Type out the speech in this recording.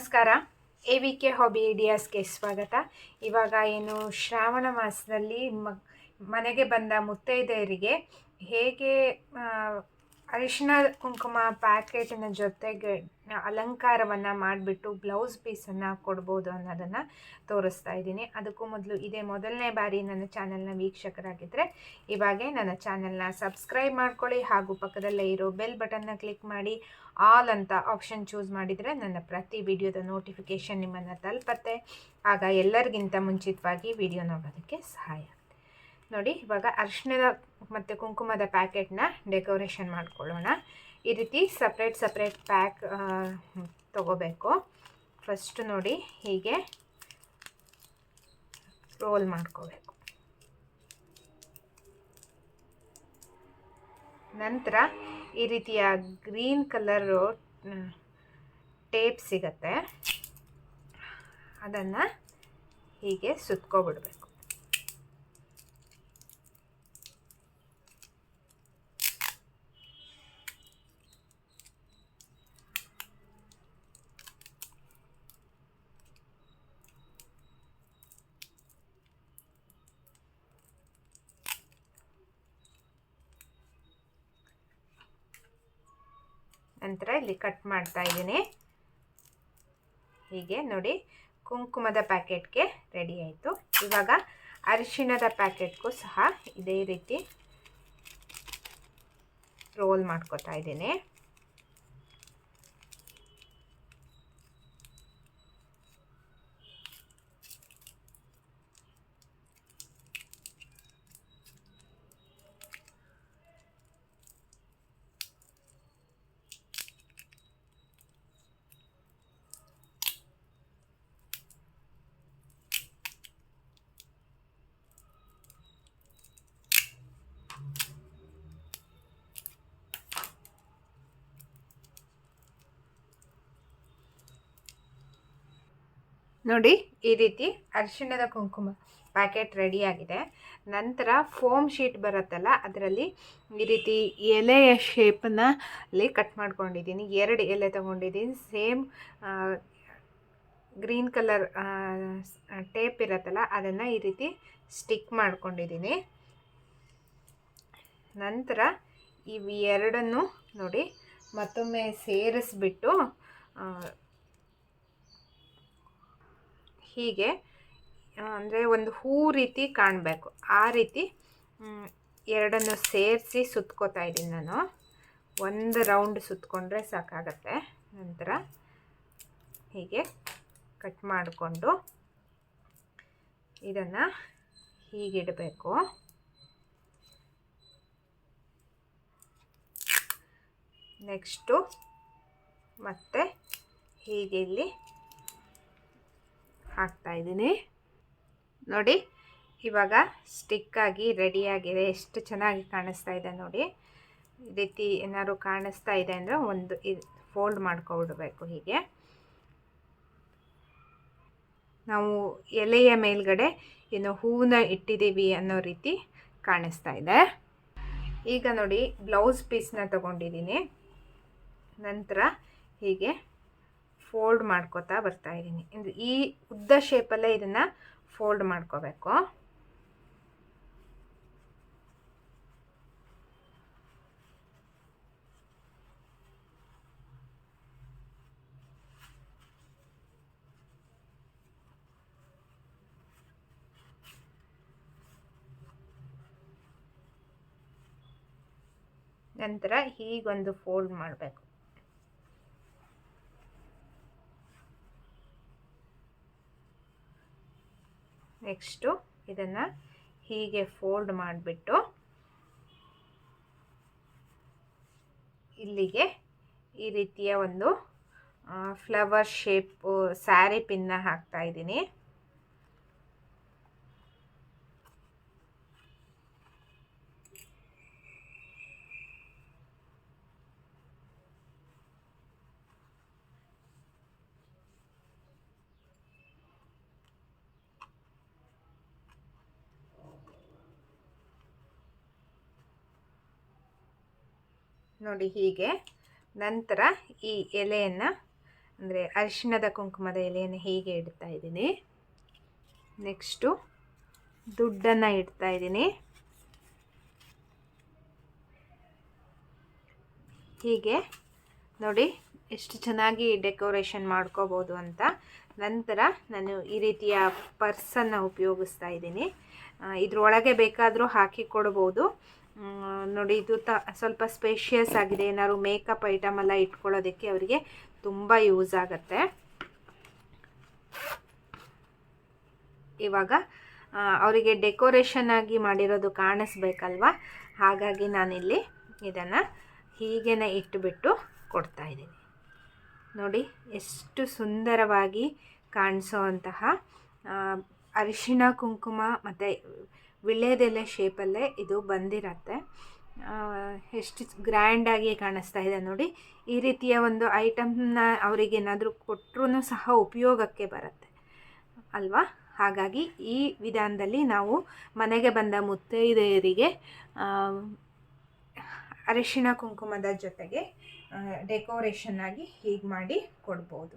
ನಮಸ್ಕಾರ. A V K hobby ಐಡಿಯಾಸ್ಗೆ ಸ್ವಾಗತ. ಇವಾಗ ಏನು ಶ್ರಾವಣ ಮಾಸದಲ್ಲಿ ಮನೆಗೆ ಬಂದ ಮುತ್ತೈದೆಯರಿಗೆ ಹೇಗೆ ಅರಿಶಿನ ಕುಂಕುಮ ಪ್ಯಾಕೆಟಿನ ಜೊತೆಗೆ ಅಲಂಕಾರವನ್ನು ಮಾಡಿಬಿಟ್ಟು ಬ್ಲೌಸ್ ಪೀಸನ್ನು ಕೊಡ್ಬೋದು ಅನ್ನೋದನ್ನು ತೋರಿಸ್ತಾ ಇದ್ದೀನಿ. ಅದಕ್ಕೂ ಮೊದಲು ಇದೇ ಮೊದಲನೇ ಬಾರಿ ನನ್ನ ಚಾನಲ್ನ ವೀಕ್ಷಕರಾಗಿದ್ದರೆ ಇವಾಗೆ ನನ್ನ ಚಾನಲ್ನ ಸಬ್ಸ್ಕ್ರೈಬ್ ಮಾಡ್ಕೊಳ್ಳಿ ಹಾಗೂ ಪಕ್ಕದಲ್ಲೇ ಇರೋ ಬೆಲ್ ಬಟನ್ನ ಕ್ಲಿಕ್ ಮಾಡಿ ಆಲ್ ಅಂತ ಆಪ್ಷನ್ ಚೂಸ್ ಮಾಡಿದರೆ ನನ್ನ ಪ್ರತಿ ವಿಡಿಯೋದ ನೋಟಿಫಿಕೇಷನ್ ನಿಮ್ಮನ್ನು ತಲುಪತ್ತೆ. ಆಗ ಎಲ್ಲರಿಗಿಂತ ಮುಂಚಿತವಾಗಿ ವಿಡಿಯೋ ನೋಡೋದಕ್ಕೆ ಸಹಾಯ ನೋಡಿ, ಇವಾಗ ಅರಿಶಿಣದ ಮತ್ತು ಕುಂಕುಮದ ಪ್ಯಾಕೆಟ್ನ ಡೆಕೋರೇಷನ್ ಮಾಡ್ಕೊಳ್ಳೋಣ. ಈ ರೀತಿ ಸಪ್ರೇಟ್ ಸಪ್ರೇಟ್ ಪ್ಯಾಕ್ ತಗೋಬೇಕು. ಫಸ್ಟ್ ನೋಡಿ ಹೀಗೆ ರೋಲ್ ಮಾಡ್ಕೋಬೇಕು. ನಂತರ ಈ ರೀತಿಯ ಗ್ರೀನ್ ಕಲರು ಟೇಪ್ ಸಿಗತ್ತೆ. ಅದನ್ನು ಹೀಗೆ ಸುತ್ಕೊಬಿಡ್ಬೇಕು. ನಂತರ ಇಲ್ಲಿ ಕಟ್ ಮಾಡ್ತಾ ಇದ್ದೀನಿ. ಹೀಗೆ ನೋಡಿ, ಕುಂಕುಮದ ಪ್ಯಾಕೆಟ್ಗೆ ರೆಡಿ ಆಯಿತು. ಇವಾಗ ಅರಿಶಿಣದ ಪ್ಯಾಕೆಟ್ಗೂ ಸಹ ಇದೇ ರೀತಿ ರೋಲ್ ಮಾಡ್ಕೋತಾ ಇದ್ದೀನಿ. ನೋಡಿ, ಈ ರೀತಿ ಅರಿಶಿಣದ ಕುಂಕುಮ ಪ್ಯಾಕೆಟ್ ರೆಡಿಯಾಗಿದೆ ನಂತರ ಫೋಮ್ ಶೀಟ್ ಬರುತ್ತಲ್ಲ, ಅದರಲ್ಲಿ ಈ ರೀತಿ ಎಲೆಯ ಶೇಪನ್ನ ಅಲ್ಲಿ ಕಟ್ ಮಾಡ್ಕೊಂಡಿದ್ದೀನಿ. ಎರಡು ಎಲೆ ತೊಗೊಂಡಿದ್ದೀನಿ. ಸೇಮ್ ಗ್ರೀನ್ ಕಲರ್ ಟೇಪ್ ಇರುತ್ತಲ್ಲ, ಅದನ್ನು ಈ ರೀತಿ ಸ್ಟಿಕ್ ಮಾಡ್ಕೊಂಡಿದ್ದೀನಿ. ನಂತರ ಇವು ಎರಡನ್ನು ನೋಡಿ ಮತ್ತೊಮ್ಮೆ ಸೇರಿಸ್ಬಿಟ್ಟು ಹೀಗೆ ಅಂದರೆ ಒಂದು ಹೂ ರೀತಿ ಕಾಣಬೇಕು. ಆ ರೀತಿ ಎರಡನ್ನು ಸೇರಿಸಿ ಸುತ್ಕೋತಾ ಇದ್ದೀನಿ ನಾನು. ಒಂದು ರೌಂಡ್ ಸುತ್ಕೊಂಡ್ರೆ ಸಾಕಾಗತ್ತೆ. ನಂತರ ಹೀಗೆ ಕಟ್ ಮಾಡಿಕೊಂಡು ಇದನ್ನು ಹೀಗಿಡಬೇಕು ನೆಕ್ಸ್ಟು ಮತ್ತೆ ಹೀಗೆ ಇಲ್ಲಿ ಹಾಕ್ತಾ ಇದ್ದೀನಿ ನೋಡಿ, ಇವಾಗ ಸ್ಟಿಕ್ಕಾಗಿ ರೆಡಿಯಾಗಿದೆ ಎಷ್ಟು ಚೆನ್ನಾಗಿ ಕಾಣಿಸ್ತಾ ಇದೆ ನೋಡಿ. ಈ ರೀತಿ ಏನಾದ್ರು ಕಾಣಿಸ್ತಾ ಇದೆ ಅಂದರೆ ಒಂದು ಇದು ಫೋಲ್ಡ್ ಮಾಡ್ಕೊಬಿಡ್ಬೇಕು ಹೀಗೆ. ನಾವು ಎಲೆಯ ಮೇಲ್ಗಡೆ ಏನು ಹೂವನ್ನ ಇಟ್ಟಿದ್ದೀವಿ ಅನ್ನೋ ರೀತಿ ಕಾಣಿಸ್ತಾ ಇದೆ. ಈಗ ನೋಡಿ ಬ್ಲೌಸ್ ಪೀಸ್ನ ತಗೊಂಡಿದ್ದೀನಿ. ನಂತರ ಹೀಗೆ ಫೋಲ್ಡ್ ಮಾಡ್ಕೋತಾ ಬರ್ತಾ ಇದ್ದೀನಿ. ಇದು ಈ ಉದ್ದ ಶೇಪಲ್ಲೇ ಇದನ್ನು ಫೋಲ್ಡ್ ಮಾಡ್ಕೋಬೇಕು. ನಂತರ ಹೀಗೊಂದು ಫೋಲ್ಡ್ ಮಾಡಬೇಕು. ನೆಕ್ಸ್ಟು ಇದನ್ನು ಹೀಗೆ ಫೋಲ್ಡ್ ಮಾಡಿಬಿಟ್ಟು ಇಲ್ಲಿಗೆ ಈ ರೀತಿಯ ಒಂದು ಫ್ಲವರ್ ಶೇಪು ಸ್ಯಾರಿ ಪಿನ್ನ ಹಾಕ್ತಾ ಇದ್ದೀನಿ. ನೋಡಿ ಹೀಗೆ. ನಂತರ ಈ ಎಲೆಯನ್ನು, ಅಂದರೆ ಅರಿಶಿಣದ ಕುಂಕುಮದ ಎಲೆಯನ್ನು ಹೀಗೆ ಇಡ್ತಾ ಇದ್ದೀನಿ. ನೆಕ್ಸ್ಟು ದುಡ್ಡನ್ನು ಇಡ್ತಾ ಇದ್ದೀನಿ. ಹೀಗೆ ನೋಡಿ ಎಷ್ಟು ಚೆನ್ನಾಗಿ ಡೆಕೋರೇಷನ್ ಮಾಡ್ಕೋಬೋದು ಅಂತ. ನಂತರ ನಾನು ಈ ರೀತಿಯ ಪರ್ಸನ್ನು ಉಪಯೋಗಿಸ್ತಾ ಇದ್ದೀನಿ. ಇದರೊಳಗೆ ಬೇಕಾದರೂ ಹಾಕಿ ಕೊಡ್ಬೋದು. ನೋಡಿ, ಇದು ತ, ಸ್ವಲ್ಪ ಸ್ಪೇಷಿಯಸ್ ಆಗಿದೆ. ಏನಾದ್ರು ಮೇಕಪ್ ಐಟಮ್ ಎಲ್ಲ ಇಟ್ಕೊಳ್ಳೋದಕ್ಕೆ ಅವರಿಗೆ ತುಂಬ ಯೂಸ್ ಆಗುತ್ತೆ. ಇವಾಗ ಅವರಿಗೆ ಡೆಕೋರೇಷನ್ ಆಗಿ ಮಾಡಿರೋದು ಕಾಣಿಸ್ಬೇಕಲ್ವಾ? ಹಾಗಾಗಿ ನಾನಿಲ್ಲಿ ಇದನ್ನು ಹೀಗೇನೆ ಇಟ್ಟುಬಿಟ್ಟು ಕೊಡ್ತಾ ಇದ್ದೀನಿ. ನೋಡಿ, ಎಷ್ಟು ಸುಂದರವಾಗಿ ಕಾಣಿಸೋ ಅಂತಹ ಅರಿಶಿಣ ಕುಂಕುಮ ಮತ್ತು ವಿಳ್ಯದೆಲೆ ಶೇಪಲ್ಲೇ ಇದು ಬಂದಿರತ್ತೆ. ಎಷ್ಟು ಗ್ರ್ಯಾಂಡಾಗಿ ಕಾಣಿಸ್ತಾ ಇದೆ ನೋಡಿ. ಈ ರೀತಿಯ ಒಂದು ಐಟಮ್ನ ಅವರಿಗೇನಾದರೂ ಕೊಟ್ಟರೂ ಸಹ ಉಪಯೋಗಕ್ಕೆ ಬರುತ್ತೆ. ಅಲ್ವಾ? ಹಾಗಾಗಿ ಈ ವಿಧಾನದಲ್ಲಿ ನಾವು ಮನೆಗೆ ಬಂದ ಮುತ್ತೈದೆಯರಿಗೆ ಅರಿಶಿನ ಅರಿಶಿಣ ಕುಂಕುಮದ ಜೊತೆಗೆ ಡೆಕೋರೇಷನ್ ಆಗಿ ಹೀಗೆ ಮಾಡಿ ಕೊಡ್ಬೋದು.